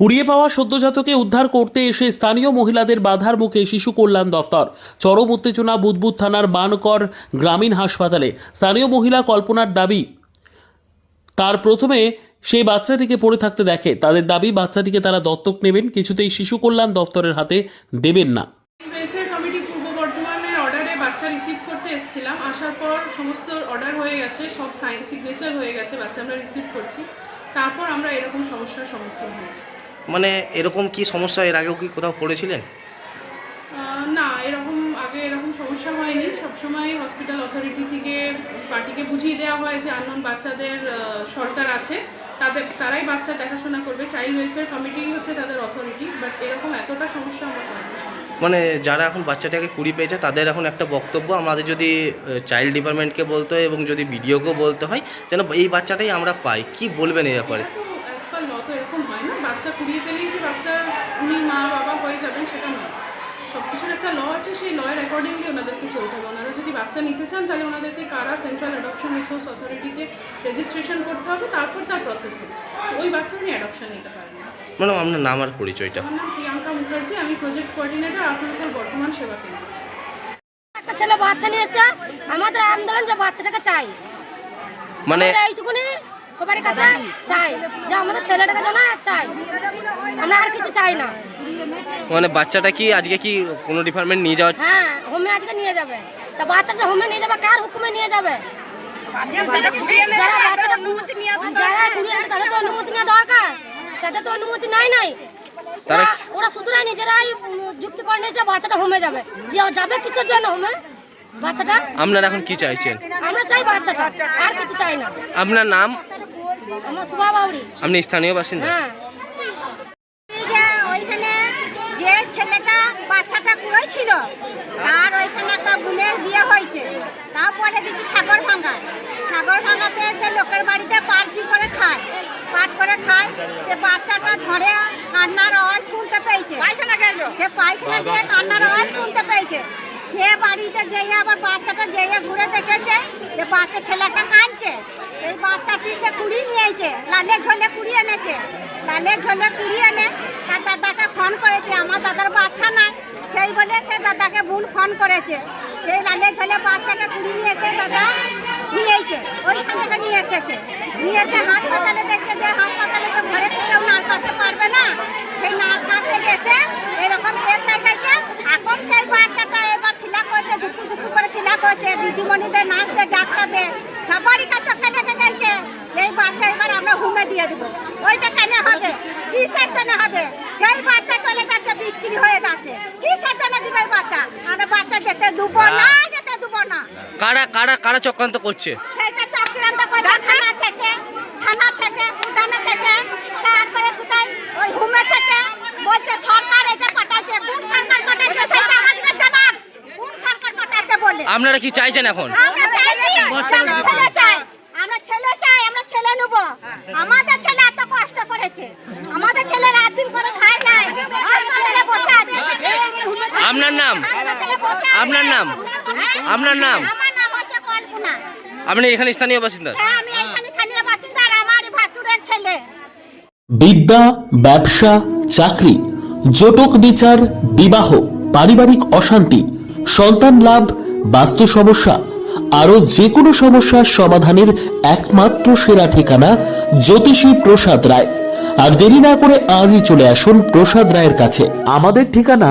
কুড়িয়ে পাওয়া সদ্যজাতকে উদ্ধার করতে এসে স্থানীয় মহিলাদের বাধার মুখে শিশু কল্যাণ দফতর। চরম উত্তেজনা বুদবুদ থানার বানকর গ্রামীণ হাসপাতালে। স্থানীয় মহিলা কল্পনার দাবি, তার প্রথমে সেই বাচ্চাটিকে পড়ে থাকতে দেখে। তাদের দাবি, বাচ্চাটিকে তারা দত্তক নেবেন, কিছুতেই শিশু কল্যাণ দফতরের হাতে দেবেন না। বাচ্চা রিসিভ করতে এসেছিলাম। আসার পর সমস্ত অর্ডার হয়ে গেছে, সব সাইন সিগনেচার হয়ে গেছে, বাচ্চা আমরা রিসিভ করছি। তারপর আমরা এরকম সমস্যার সম্মুখীন হয়েছি। মানে এরকম কি সমস্যা? এর আগেও কি কোথাও পড়েছিলেন? না এরকম আগে এরকম সমস্যা হয়নি। সবসময় হসপিটাল অথরিটি থেকে পার্টিকে বুঝিয়ে দেওয়া হয় যে আননোন বাচ্চাদের সরকার আছে। তাদের তারাই বাচ্চা দেখাশোনা করবে। চাইল্ড ওয়েলফেয়ার কমিটি হচ্ছে তাদের অথরিটি বাট এরকম এতটা সমস্যা আমরা মানে যারা এখন বাচ্চাটাকে কুড়ি পেয়েছে তাদের এখন একটা বক্তব্য আমাদের যদি চাইল্ড ডিপার্টমেন্টকে বলতে হয় এবং যদি বিডিওকেও বলতে হয় যেন এই বাচ্চাটাই আমরা পাই। কি বলবেন এই ব্যাপারে? তো অ্যাজ পার ল তো এরকম বাচ্চা কুড়িয়ে পেলেই যে বাচ্চা উনি মা বাবা হয়ে যাবেন সেটা নয়। সব কিছুর একটা ল আছে সেই লয়ের অ্যাকর্ডিংলি ওনাদেরকে চলতে হবে। ওনারা যদি বাচ্চা নিতে চান তাহলে ওনাদেরকে কারা সেন্ট্রাল অ্যাডপশন রিসোর্স অথরিটিতে রেজিস্ট্রেশন করতে হবে তারপর তার প্রসেস হবে। ওই বাচ্চা উনি অ্যাডপশন নিতে পারেন না ম্যাডাম আপনার নাম আর পরিচয়টা? আমার নাম প্রিয়াঙ্কা মুখার্জি আমি প্রজেক্ট কোঅর্ডিনেটর আসানসোল বর্তমান সেবা কেন্দ্র। একটা ছেলে বাচ্চা নিয়ে এসছে আমাদের আন্দোলন যে বাচ্চাটাকে চাই। মানে এইটুকুনি সবারই কাছে চাই যে আমাদের ছেলেটাকে যেন চাই। আমরা আর কিছু চাই না। মানে বাচ্চাটা কি আজকে কি কোনো ডিপার্টমেন্ট নিয়ে যাওয়া হ্যাঁ হোমে আজকে নিয়ে যাবে। তা বাচ্চা যে হোমে নিয়ে যাবে কার হুকুমে নিয়ে যাবে? যারা বাচ্চাটা যারা তাদের তো অনুমতি নেওয়া দরকার। তাদের তো অনুমতি নাই নাই। তারা- ওরা- শুধুরাই নিজেরাই যুক্তি করে নিয়েছে বাচ্চাটা হোমে যাবে। যে যাবে কিসের জন্য হোমে বাচ্চাটা? আপনারা এখন কি চাইছেন? আমরা চাই বাচ্চাটা আর কিছু চাই না। আপনার নাম? আমার সুভা বাউরি আপনি স্থানীয় বাসিন্দা? হ্যাঁ। ওইখানে যে ছেলেটা বাচ্চাটা কুড়াইছিল তার ওইখানে একটা বোনের বিয়ে হয়েছে। তারপরে দিচ্ছি সাগর ভাঙা সাগর ভাঙাতে এসে লোকের বাড়িতে করে খায়। পাট করে খায়। সে বাচ্চাটা ঝড়ে কান্নার আওয়াজ শুনতে পেয়েছে। পায়খানা গেল। সে পায়খানা যেয়ে কান্নার আওয়াজ শুনতে পেয়েছে। সে বাড়িতে যেয়ে আবার বাচ্চাটা যেয়ে ঘুরে দেখেছে। যে বাচ্চা ছেলেটা কাঁদছে। সেই বাচ্চাটি সে কুড়ি নিয়েছে লালে ঝোলে কুড়ি এনেছে, লালে ঝোলে কুড়ি এনে তার দাদাকে ফোন করেছে, আমার দাদার বাচ্চা নাই, সেই বলে সে দাদাকে বোন ফোন করেছে, সেই লালে ঝোলে বাচ্চাকে কুড়ি নিয়ে এসে দাদা নিয়েছে, ওইখান থেকে নিয়ে এসেছে, নিয়ে এসে হাসপাতালে দেখছে যে হাসপাতালে তো ঘরে তো কেউ নাড় কাটতে পারবে না, সেই নাড় কাটতে গেছে, এরকম কেস হয়ে গেছে, এখন সেই বাচ্চাটা এবার খিলা করছে ধুকু ধুকু করে খিলা করছে, দিদিমণিদের নাচ দে ডাক্তার দে সবারই কাছে লেগে গেছে এই বাচ্চা এবার আমরা হুমে দিয়ে দেবো। ওইটা কেন হবে? কিসের জন্য হবে? সেই বাচ্চা চলে যাচ্ছে বিক্রি হয়ে যাচ্ছে। কিসের জন্য দিবে বাচ্চা? আমরা বাচ্চা যেতে দেবো না যেতে দেবো না। কারা কারা কারা চক্রান্ত করছে? সেটা চক্রান্ত করছে থানা থেকে থানা থেকে প্রধানে থেকে তারপরে কোথায়? ওই হুমে থেকে। বলছে সরকার এটা পাঠাইছে। কোন সরকার পাঠাইছে সেটা আমাদেরকে জানান। কোন সরকার পাঠাইছে বলে? আপনারা কি চাইছেন এখন? আমরা চাইছি আমরা ছেলে চাই আমরা ছেলে চাই আমরা ছেলে নেব আমাদের ছেলে এত কষ্ট করেছে আমাদের ছেলে রাত দিন করে খায় নাই হাসপাতালে বসে আছে আপনার নাম। আপনার নাম? আপনার নাম? আপনি এখানে স্থানীয় বাসিন্দা বিদ্যা, ব্যবসা, চাকরি, জটক বিচার, বিবাহ, পারিবারিক অশান্তি, সন্তান লাভ, বাস্তু সমস্যা আরও যে কোনো সমস্যার সমাধানের একমাত্র সেরা ঠিকানা জ্যোতিষী প্রসাদ রায় আর দেরি না করে আজই চলে আসুন প্রসাদ রায়ের কাছে আমাদের ঠিকানা